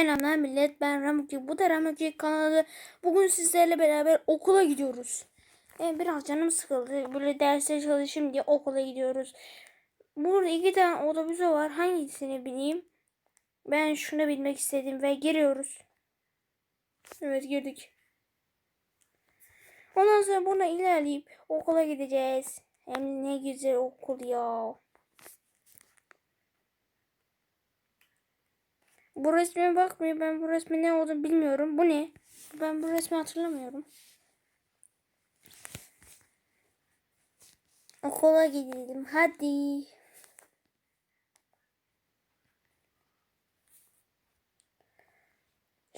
Selamlar millet ben Ramuki. Bu da Ramuki kanalı. Bugün sizlerle beraber okula gidiyoruz. E, biraz canım sıkıldı. Böyle derse çalışayım diye okula gidiyoruz. Burada iki tane otobüs var. Hangisini bineyim? Ben şunu bilmek istedim ve giriyoruz. Evet girdik. Ondan sonra buna ilerleyip okula gideceğiz. Hem ne güzel okul ya. Bu resme bakmıyor. Ben bu resmin ne olduğunu bilmiyorum. Bu ne? Ben bu resmi hatırlamıyorum. Okula gidelim. Hadi.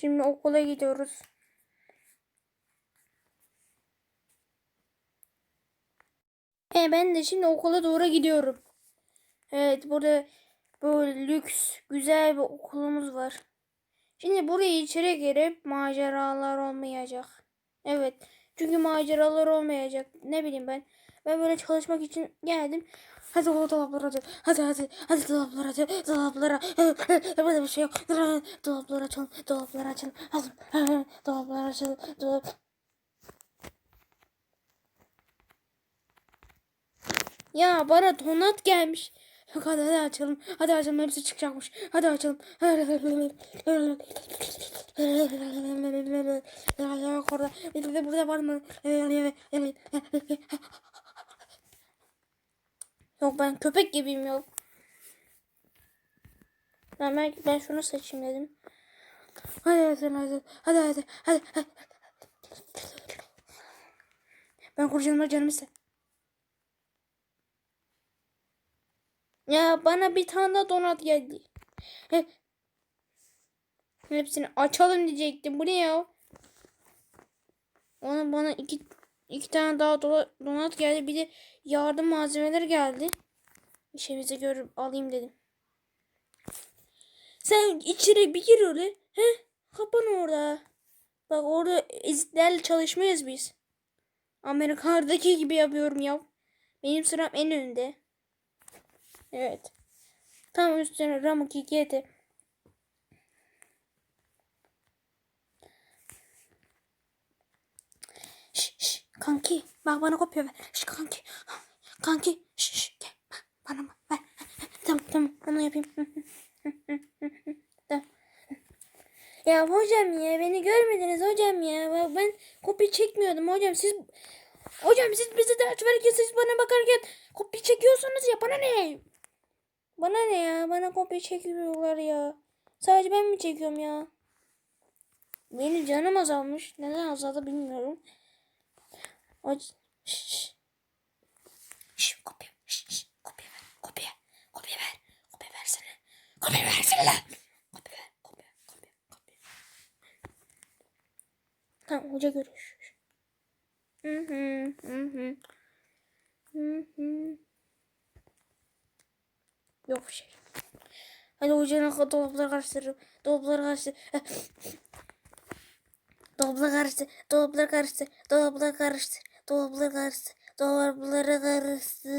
Şimdi okula gidiyoruz. E ben de şimdi okula doğru gidiyorum. Evet burada böyle lüks güzel bir okulumuz var. Şimdi buraya içeri girip maceralar olmayacak. Evet. Çünkü maceralar olmayacak. Ne bileyim ben. Ben böyle çalışmak için geldim. Hadi o dolaplara hadi. Hadi hadi. Hadi dolaplara hadi. Dolaplara. Burada bir şey yok. Dolapları açalım. Dolapları açalım. Hadi. Dolapları açalım. Dolap. Ya bana donat gelmiş. Yok hadi, hadi açalım. Hadi açalım hepsi çıkacakmış. Hadi açalım. Yok orada. Burada var mı? Yok ben köpek gibiyim yok. Ben, ben, ben şunu seçeyim dedim. Hadi hadi hadi hadi hadi hadi. Ben kurcanıma canım ise. Ya bana bir tane daha donat geldi. Hep. Hepsini açalım diyecektim. Bu ne ya? Ona bana iki iki tane daha donat geldi. Bir de yardım malzemeleri geldi. İşimizi görüp alayım dedim. Sen içeri bir gir öyle. He? Kapan orada. Bak orada eziklerle çalışmayız biz. Amerika'daki gibi yapıyorum ya. Benim sıram en önde. Evet. Tam üstüne Ramuki GT. Şş, şş, kanki bak bana kopya ver. Şş, kanki. Kanki. Şş, şş, gel. Bana ver. Tamam tamam onu yapayım. tamam. Ya hocam ya beni görmediniz hocam ya. Ben kopya çekmiyordum hocam. Siz Hocam siz bize ders verirken siz bana bakarken kopya çekiyorsunuz ya bana ne? Bana ne ya? Bana kopya çekiyorlar ya. Sadece ben mi çekiyorum ya? Benim canım azalmış. Neden azaldı bilmiyorum. Aç. Şş. Şş, kopya. Şş. Kopya ver. Kopya. Kopya ver. Kopya versene. Kopya versene lan. Kopya ver. Kopya. Kopya. Kopya. Tamam hoca görüşürüz. Hı hı. Hı hı. Hı hı. Yok bir şey. Hadi hocanın dolapları karıştırırım. Dolapları karıştır. dolapları karıştır. Dolapları karıştır. Dolapları karıştır. Dolapları karıştır. Dolapları karıştır.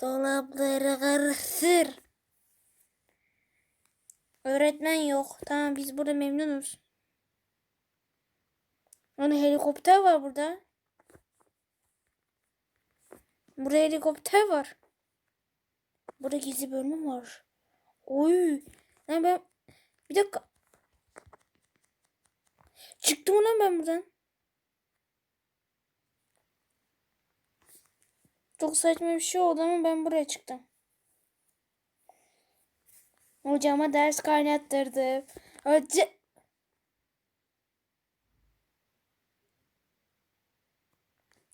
Dolapları karıştır. Öğretmen yok. Tamam biz burada memnunuz. Hani helikopter var burada. Burada helikopter var. Burada gizli bölüm var. Oy. Lan ben bir dakika. Çıktım lan ben buradan. Çok saçma bir şey oldu ama ben buraya çıktım. Hocama ders kaynattırdım. Hoca...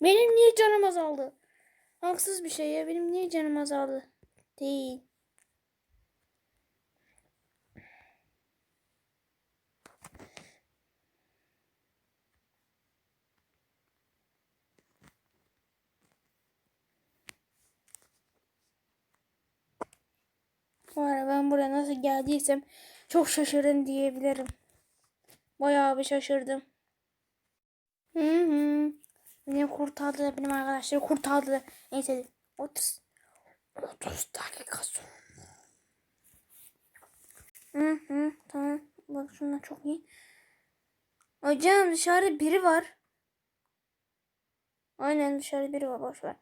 Benim niye canım azaldı? Haksız bir şey ya. Benim niye canım azaldı? Değil. Ben buraya nasıl geldiysem çok şaşırdım diyebilirim. Bayağı bir şaşırdım. Hı hı. Beni kurtardı benim arkadaşlar kurtardı. Neyse 30 30 dakika sonra. Hı hı tamam. Bak şunlar çok iyi. Hocam dışarıda biri var. Aynen dışarıda biri var boş ver.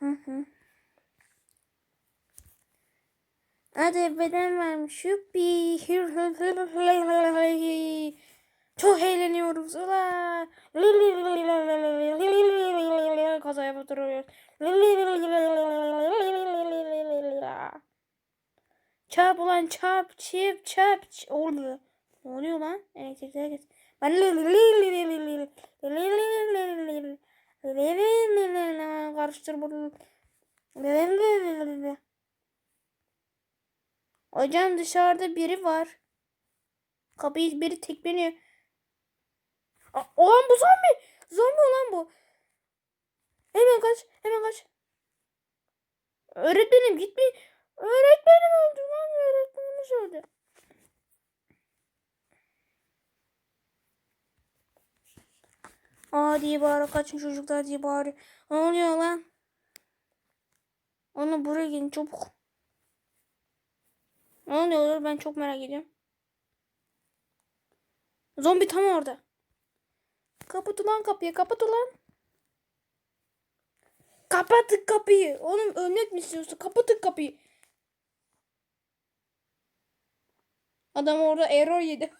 Hı hı. Hadi beden vermiş. Yuppi. Çok eğleniyoruz. Ulan. Kaza yaptırıyoruz. Çap ulan çap çip çap ç- oluyor. Ne oluyor lan? Elektrikler git. Ben karıştır bunu. Hocam dışarıda biri var. Kapıyı biri tekleniyor. Aa, Ulan bu zombi. Zombi olan bu. Hemen kaç. Hemen kaç. Öğretmenim gitme. Öğretmenim öldü lan. Öğretmenimiz öldü. Aa diye bağırıyor. Kaçın çocuklar diye bağırıyor. Ne oluyor lan? Onu buraya gelin çabuk. Ne oluyor? Ben çok merak ediyorum. Zombi tam orada. Kapat ulan kapıyı. Kapat ulan. Kapatın kapıyı. Oğlum ölmek mi istiyorsun? Kapatın kapıyı. Adam orada error yedi.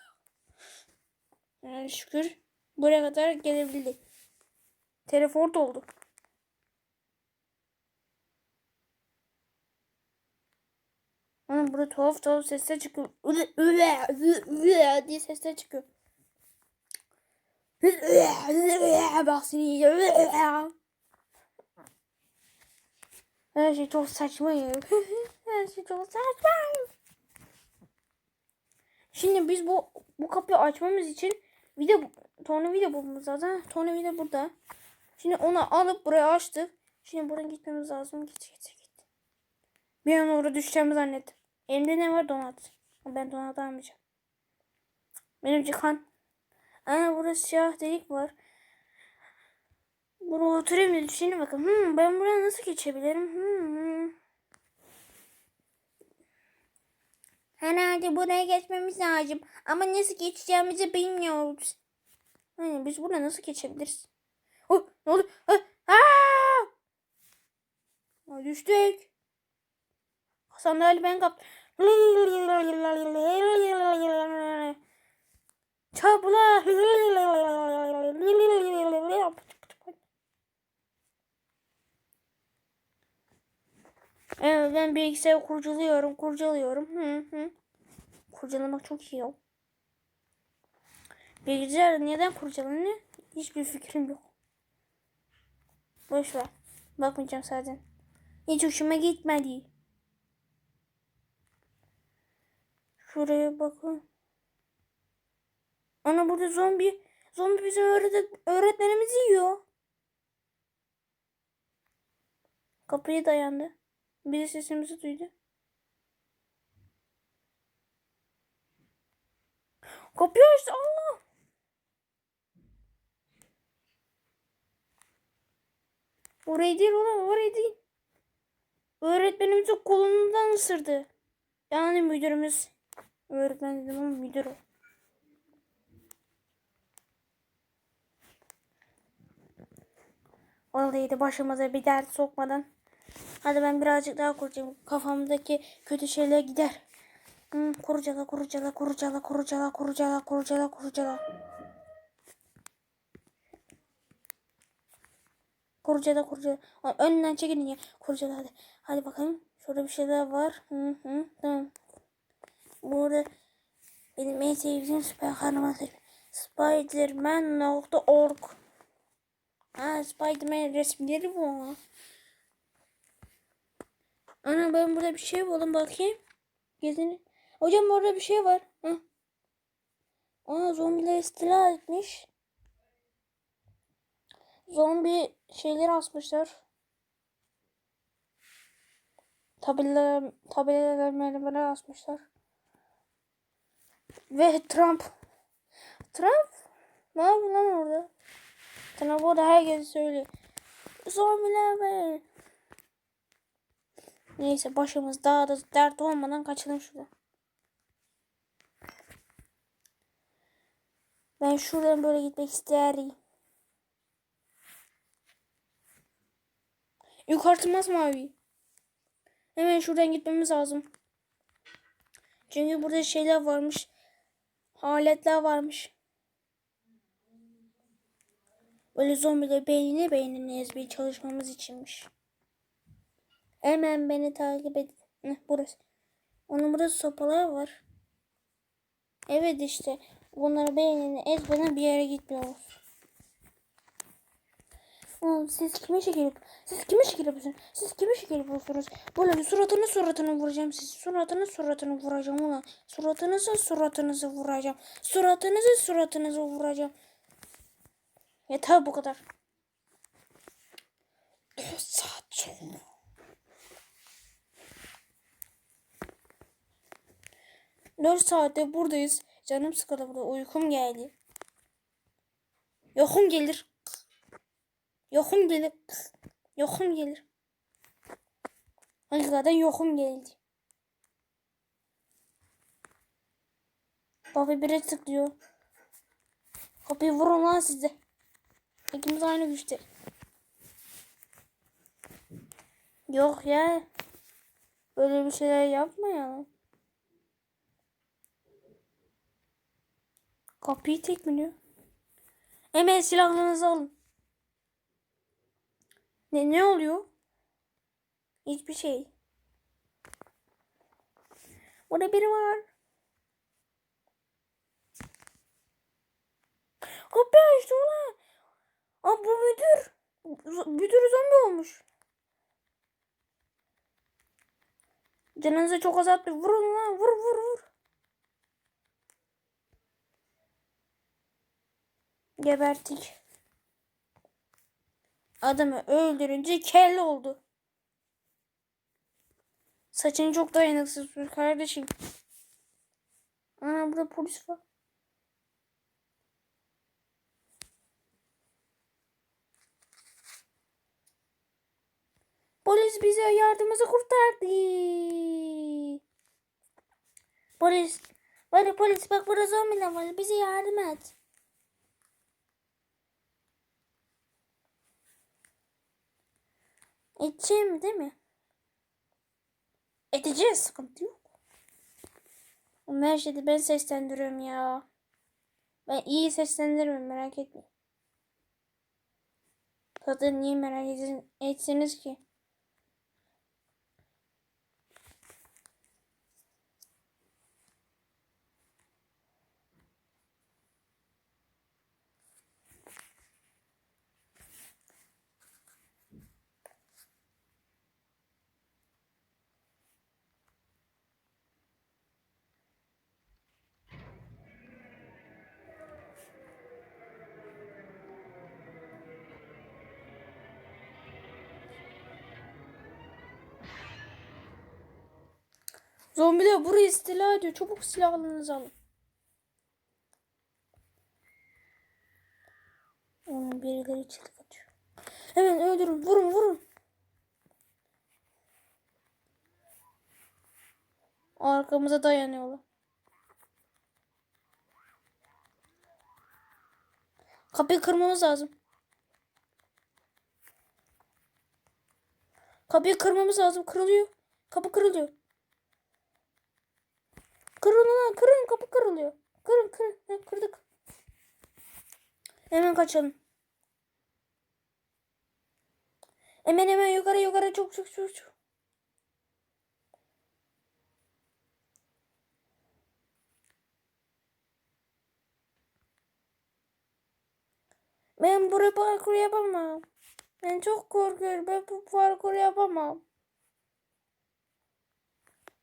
Yani şükür buraya kadar gelebildik. Teleport oldu. Ama burada tuhaf tuhaf sesler çıkıyor. Üle, üle, üle diye sesler çıkıyor. Bak seni. Her şey çok saçma ya. Her şey çok saçma. Şimdi biz bu bu kapıyı açmamız için video tornavida bulmamız lazım. Tornavida burada. Şimdi onu alıp buraya açtık. Şimdi buradan gitmemiz lazım. Git git git. Bir an orada düşeceğimi zannettim. Elimde ne var? Donat. Ben donat almayacağım. Benim kan. Ana burada siyah delik var. Buraya oturayım da düşüneyim bakalım. Hmm, ben buraya nasıl geçebilirim? Hmm. Herhalde buraya geçmemiz lazım. Ama nasıl geçeceğimizi bilmiyoruz. Yani biz buraya nasıl geçebiliriz? Oh, ne oldu? Ha, aa! Aa, düştük. Sandalye ben kaptım. Çabla. Evet ben bilgisayarı kurcalıyorum, kurcalıyorum. Hı hı. Kurcalamak çok iyi yok. Bilgisayar neden kurcalanıyor? Hiçbir fikrim yok. Boş ver. Bakmayacağım zaten. Hiç hoşuma gitmedi. Şuraya bakın. Ana burada zombi. Zombi bizim öğret öğretmenimizi yiyor. Kapıyı dayandı. Biri sesimizi duydu. Kapıyı açtı Allah. Orayı değil ulan orayı değil. Öğretmenimizin kolundan ısırdı. Yani müdürümüz. Öğretmen dedim ama müdür o. De başımıza bir dert sokmadan. Hadi ben birazcık daha kuracağım. Kafamdaki kötü şeyler gider. Hmm, kurcala kurcala kurcala kurcala kurcala kurcala kurcala. Kurcala kurcala. Önden çekilin ya. Kurcala hadi. Hadi bakalım. Şurada bir şeyler var. Hı hı. Tamam. Burada benim en sevdiğim süper kahraman. Spiderman.org Ha Spiderman resimleri bu. Ana ben burada bir şey buldum bakayım. Gezin. Hocam orada bir şey var. Hı. Aa zombiler istila etmiş. Zombi şeyler asmışlar. Tabelalar, tabelalar merdivenler asmışlar. Ve Trump. Trump? Ne yapıyor lan orada? Sana burada herkes söylüyor. Zombiler var. Neyse başımız daha da dert olmadan kaçalım şuradan. Ben şuradan böyle gitmek isterim. Yukartmaz mı abi? Hemen şuradan gitmemiz lazım. Çünkü burada şeyler varmış. Aletler varmış. Böyle zombiler beynine beynine ezmeye çalışmamız içinmiş. Hemen beni takip et. Heh, burası. Onun burada sopalar var. Evet işte. Bunları beynine ezmeden bir yere gitmiyoruz. Oğlum siz kime şekil Siz kime şekil? Siz kime şekil yapıyorsunuz? Böyle suratını suratını vuracağım siz. Suratını suratını vuracağım ulan. Suratınızı suratınızı vuracağım. Suratınızı suratınızı vuracağım. Yeter bu kadar. 4 saat sonra. Dört saatte buradayız. Canım sıkıldı burada. Uykum geldi. Yokum gelir. Yokum gelir. Yokum gelir. Hakikaten yokum geldi. Baba bire tıklıyor. Kapıyı vurun lan size. İkimiz aynı güçte. Yok ya. Böyle bir şeyler yapma ya. Kapıyı tekmeliyor. Hemen silahlarınızı alın. Ne, ne oluyor? Hiçbir şey. Burada biri var. Kapı açtı ulan. Aa bu müdür. Müdür zombi olmuş. Canınızı çok azalttı. Vurun lan. Vur vur vur. Gebertik. Adamı öldürünce kelle oldu. Saçın çok dayanıksız kardeşim. Ana burada polis var. Bize yardımımızı kurtardı. Polis. Bana polis bak burada zombiler var. Bize yardım et. Edeceğim değil mi? Edeceğiz sıkıntı yok. Ama her şeyde ben seslendiriyorum ya. Ben iyi seslendiririm merak etme. Zaten niye merak edin, etseniz ki? Zombiler burayı istila ediyor. Çabuk silahlarınızı alın. Onun birileri çığlık atıyor. Hemen öldürün. Vurun vurun. Arkamıza dayanıyorlar. Kapıyı kırmamız lazım. Kapıyı kırmamız lazım. Kırılıyor. Kapı kırılıyor. Kırın lan kırın kapı kırılıyor. Kırın kırın. He, kırdık. Hemen kaçalım. Hemen hemen yukarı yukarı çok çok çok çok. Ben buraya parkur yapamam. Ben çok korkuyorum. Ben bu parkur yapamam.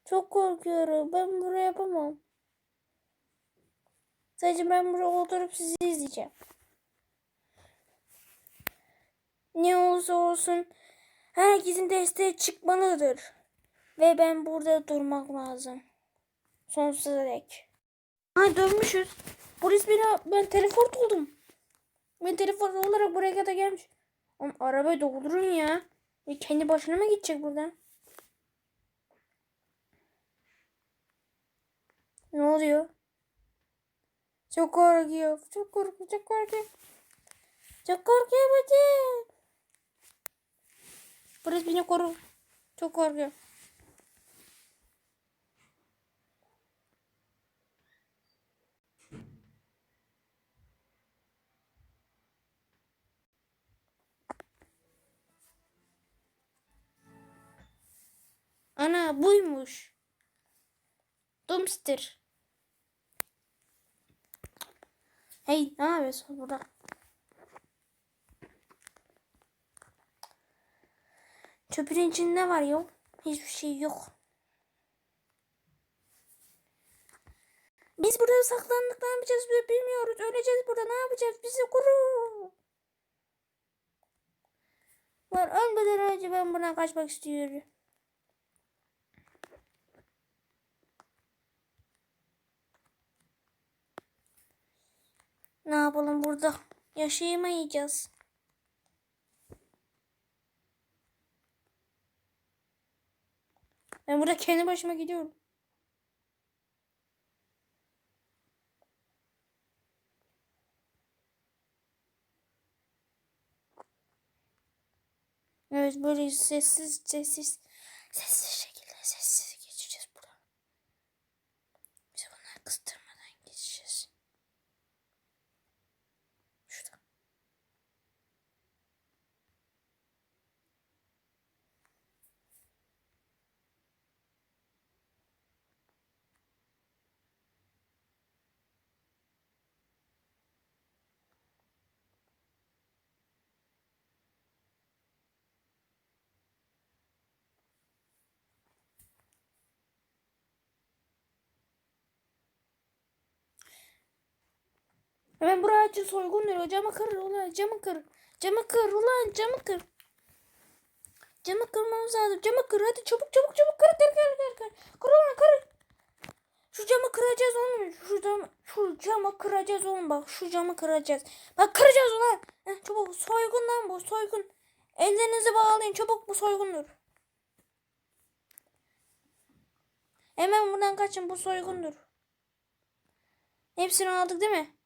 Çok korkuyorum. Ben buraya yapamam. Sadece ben burada oturup sizi izleyeceğim. Ne olursa olsun herkesin desteği çıkmalıdır. Ve ben burada durmak lazım. Sonsuza dek. Ha dönmüşüz. Polis beni ben teleport oldum. Ben teleport olarak buraya kadar gelmiş. Oğlum arabayı doldurun ya. ya. Kendi başına mı gidecek buradan? Ne oluyor? Çok korkuyor. Çok korkuyor. Çok korkuyor. Çok korkuyor bacım. Burası beni koru. Çok korkuyor. Ana buymuş. Dumpster. Hey ne yapıyorsun burada? Çöpün içinde var yok. Hiçbir şey yok. Biz burada saklandık ne yapacağız bilmiyoruz. Öleceğiz burada ne yapacağız bizi kuru. Var ölmeden önce ben buradan kaçmak istiyorum. Ne yapalım burada? Yaşayamayacağız. Ben burada kendi başıma gidiyorum. Evet böyle sessiz sessiz sessiz şekilde sessiz geçeceğiz buradan. Bize bunları kıstırmadan geçeceğiz. Şurada. Hemen buraya açın soygun diyor. Camı kır ulan camı kır. Camı kır ulan camı kır. Camı kırmamız lazım. Camı kır hadi çabuk çabuk çabuk kır kır kır kır kır. Kır ulan kır. Şu camı kıracağız oğlum. Şu camı, şu camı kıracağız oğlum bak. Şu camı kıracağız. Bak kıracağız ulan. Heh, çabuk soygun lan bu soygun. Ellerinizi bağlayın çabuk bu soygundur. Hemen buradan kaçın bu soygundur. Hepsini aldık değil mi?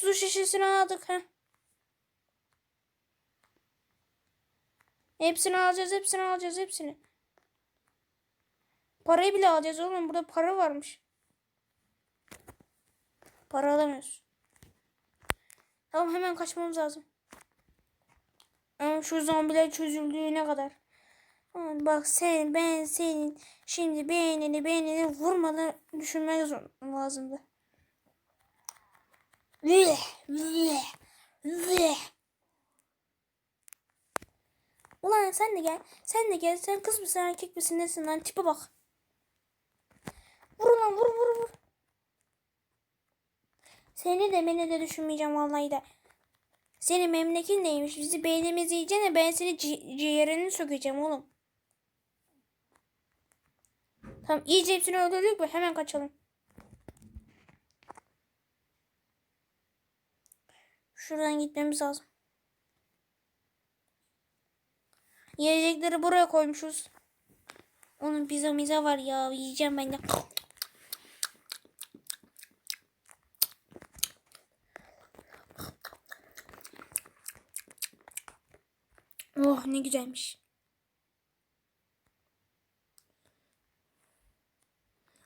Su şişesini aldık ha. Hepsini alacağız, hepsini alacağız, hepsini. Parayı bile alacağız oğlum. Burada para varmış. Para alamıyoruz. Tamam hemen kaçmamız lazım. Ama şu zombiler çözüldüğüne kadar. Bak sen, ben senin şimdi beynini beynini vurmadan düşünmek lazımdı. Ulan sen de gel. Sen de gel. Sen kız mısın erkek misin nesin lan? Tipe bak. Vur lan vur vur vur. Seni de beni de düşünmeyeceğim vallahi de. Senin memleketin neymiş? Bizi beynimizi yiyeceğine ben seni ci- ciğerini sökeceğim oğlum. Tamam iyice hepsini öldürdük mü? Hemen kaçalım. Şuradan gitmemiz lazım. Yiyecekleri buraya koymuşuz. Onun pizza miza var ya. Yiyeceğim ben de. Oh ne güzelmiş.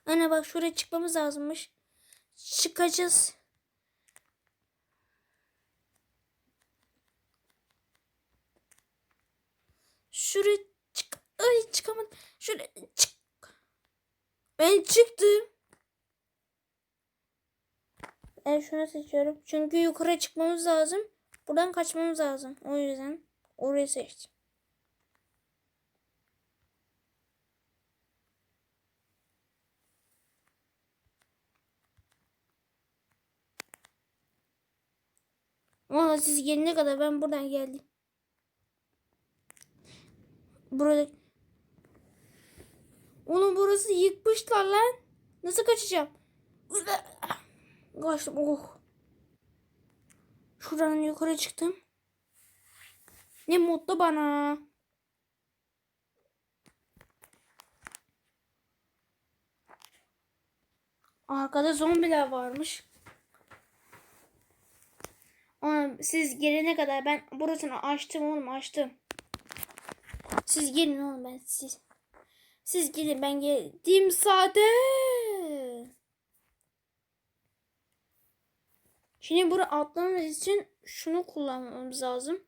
Ana bak şuraya çıkmamız lazımmış. Çıkacağız. Şuraya çık. Ay çıkamadım. Şuraya çık. Ben çıktım. Ben şunu seçiyorum. Çünkü yukarı çıkmamız lazım. Buradan kaçmamız lazım. O yüzden orayı seçtim. Ama siz gelene kadar ben buradan geldim. Burada Oğlum burası yıkmışlar lan. Nasıl kaçacağım? Kaçtım. Oh. Şuradan yukarı çıktım. Ne mutlu bana. Arkada zombiler varmış. Oğlum siz gelene kadar ben burasını açtım oğlum açtım. Siz gelin oğlum ben siz. Siz gelin ben geldim sade. Şimdi buraya atlamamız için şunu kullanmamız lazım.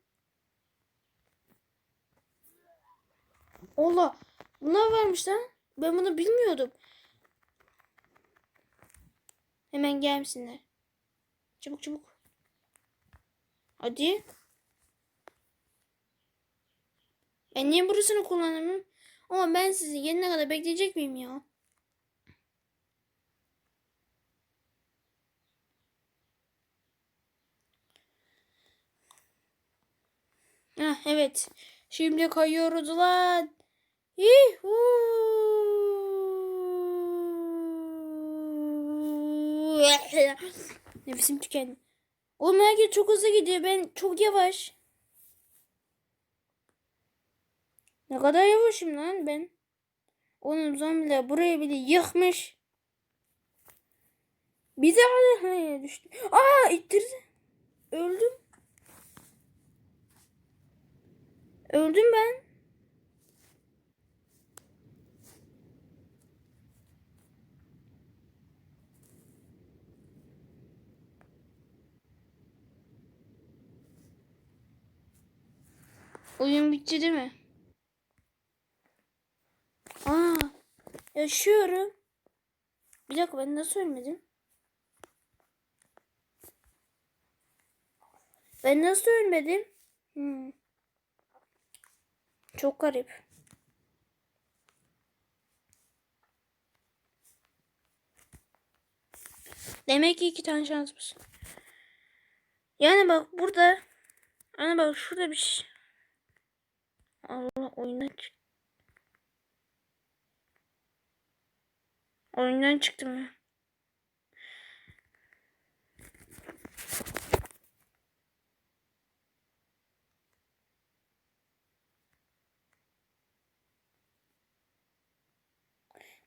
Allah. Bunlar varmış lan. Ben bunu bilmiyordum. Hemen gelsinler. Çabuk çabuk. Hadi. Ben niye burasını kullanamıyorum? Ama ben sizi gelene kadar bekleyecek miyim ya? Heh, evet. Şimdi kayıyoruz lan. Yuhuu. Nefesim tükendi. Oğlum herkes çok hızlı gidiyor. Ben çok yavaş. Ne kadar yavaşım lan ben. Oğlum zombiler burayı bile yıkmış. Bir daha da hayır düştüm. Aa ittirdi. Öldüm. Öldüm ben. Oyun bitti değil mi? Aa, yaşıyorum. Bir dakika ben nasıl ölmedim? Ben nasıl ölmedim? Hmm. Çok garip. Demek ki iki tane şansımız. Yani bak burada. Ana bak şurada bir şey. Allah oyundan çık. Oyundan çıktım ya.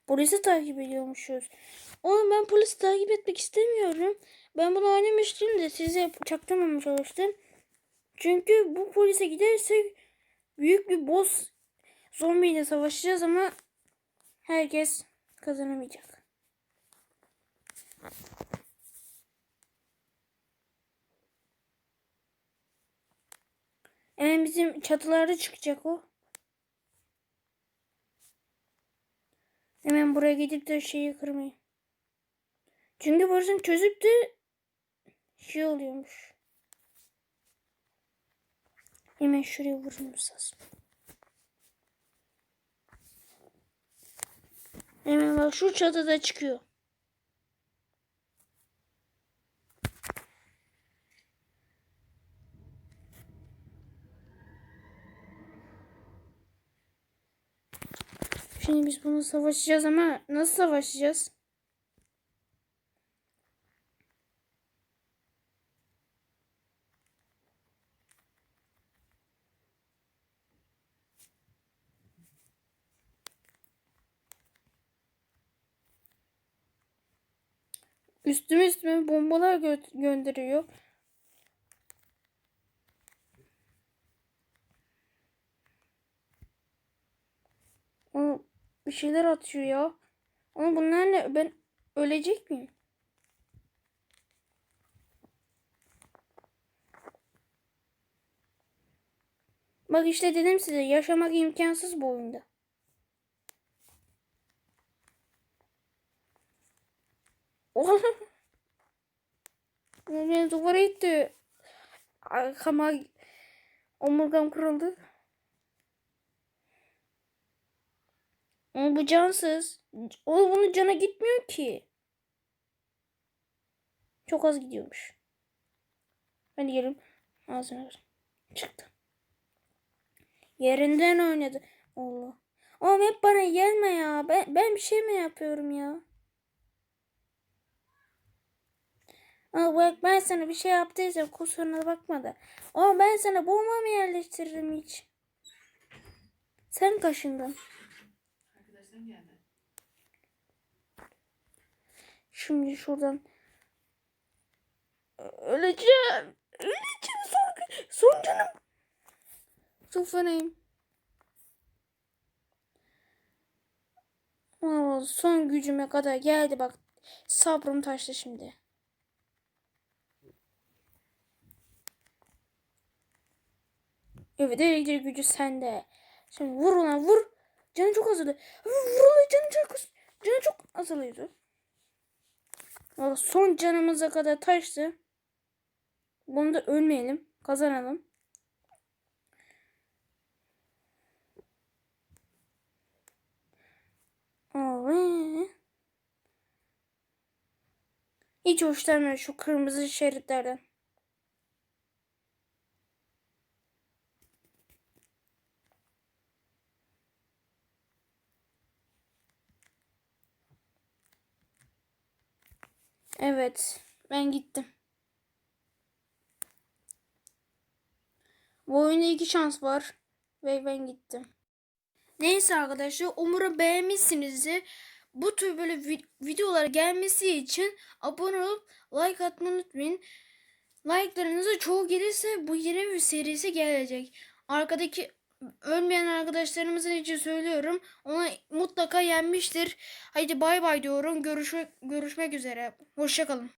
Polisi takip ediyormuşuz. Oğlum ben polisi takip etmek istemiyorum. Ben bunu oynamıştım da size çaktırmamaya çalıştım. Çünkü bu polise gidersek büyük bir boss zombiyle savaşacağız ama herkes kazanamayacak. Hemen bizim çatılarda çıkacak o. Hemen buraya gidip de şeyi kırmayın. Çünkü burasını çözüp de şey oluyormuş. Hemen şuraya vurmamız lazım. Hemen bak şu çatıda çıkıyor. Şimdi biz bunu savaşacağız ama nasıl savaşacağız? Üstüme üstüme bombalar gö- gönderiyor. O bir şeyler atıyor ya. Ama bunlar ne? Ben ölecek miyim? Bak işte dedim size yaşamak imkansız bu oyunda. Oğlum. Beni duvara itti. Arkama omurgam kırıldı. Ama bu cansız. O bunun cana gitmiyor ki. Çok az gidiyormuş. Hadi gelin. Ağzına ver. Çıktı. Yerinden oynadı. Allah. Oğlum hep bana gelme ya. Ben, ben bir şey mi yapıyorum ya? Ama bak ben sana bir şey yaptıysam kusuruna bakma da. Ama ben sana bomba mı yerleştiririm hiç? Sen kaşındın. Şimdi şuradan. Öleceğim. Öleceğim son, son canım. Aa, son gücüme kadar geldi bak. Sabrım taştı şimdi. Evet elektrik gücü sende. Şimdi vur ona vur. Canı çok azalıyor. Vur ona canı çok canı çok azalıyordu. Valla son canımıza kadar taştı. Bunu da ölmeyelim. Kazanalım. Hiç hoşlanmıyorum şu kırmızı şeritlerden. Evet, ben gittim. Bu oyunda iki şans var ve ben gittim. Neyse arkadaşlar umarım beğenmişsinizdir. Bu tür böyle vi- videolar gelmesi için abone olup like atmayı unutmayın. Like'larınızı çoğu gelirse bu yeni bir serisi gelecek. Arkadaki ölmeyen arkadaşlarımızın için söylüyorum. Ona mutlaka yenmiştir. Haydi bay bay diyorum. Görüşmek, görüşmek üzere. Hoşçakalın.